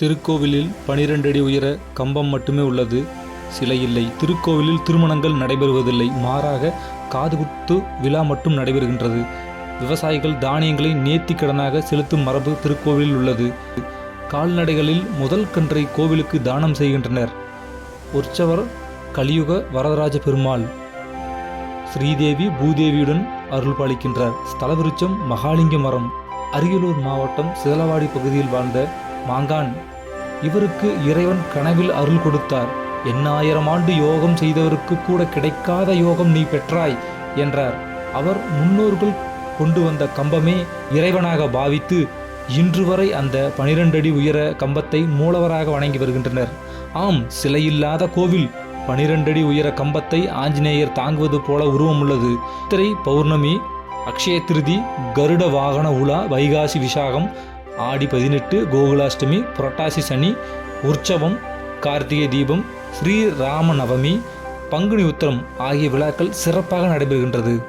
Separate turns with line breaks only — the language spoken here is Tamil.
திருக்கோவிலில் பனிரெண்டு அடி உயர கம்பம் மட்டுமே உள்ளது. சிலை இல்லை திருக்கோவிலில் திருமணங்கள் நடைபெறுவதில்லை. மாறாக காதுகுத்து விழா மட்டும் நடைபெறுகின்றது. விவசாயிகள் தானியங்களை நேர்த்தி கடனாக செலுத்தும் மரபு திருக்கோவிலில் உள்ளது. கால்நடைகளில் முதல் கன்றை கோவிலுக்கு தானம் செய்கின்றனர். உற்சவர் கலியுக வரதராஜ பெருமாள். ஸ்ரீதேவி பூதேவியுடன் அருள் பாலிக்கின்றார். ஸ்தல விருட்சம் மகாலிங்க மரம். அரியலூர் மாவட்டம் சிதலவாடி பகுதியில் வாழ்ந்த மாங்கான். இவருக்கு இறைவன் கனவில் அருள் கொடுத்தார். எண்ணாயிரம் ஆண்டு யோகம் செய்தவருக்கு கூட கிடைக்காத யோகம் நீ பெற்றாய் என்றார். அவர் முன்னோர்கள் கொண்டு வந்த கம்பமே இறைவனாக பாவித்து இன்று வரை அந்த பனிரெண்டு அடி உயர கம்பத்தை மூலவராக வணங்கி வருகின்றனர். ஆம் சிலையில்லாத கோவில். பனிரெண்டடி உயர கம்பத்தை ஆஞ்சநேயர் தாங்குவது போல உருவம் உள்ளது திரை பௌர்ணமி அக்ஷய திருதி கருட வாகன உலா வைகாசி விசாகம் ஆடி பதினெட்டு கோகுலாஷ்டமி புரட்டாசி சனி உற்சவம் கார்த்திகை தீபம் ஸ்ரீ ராம நவமி பங்குனி உத்திரம் ஆகிய விழாக்கள் சிறப்பாக நடைபெறுகின்றது.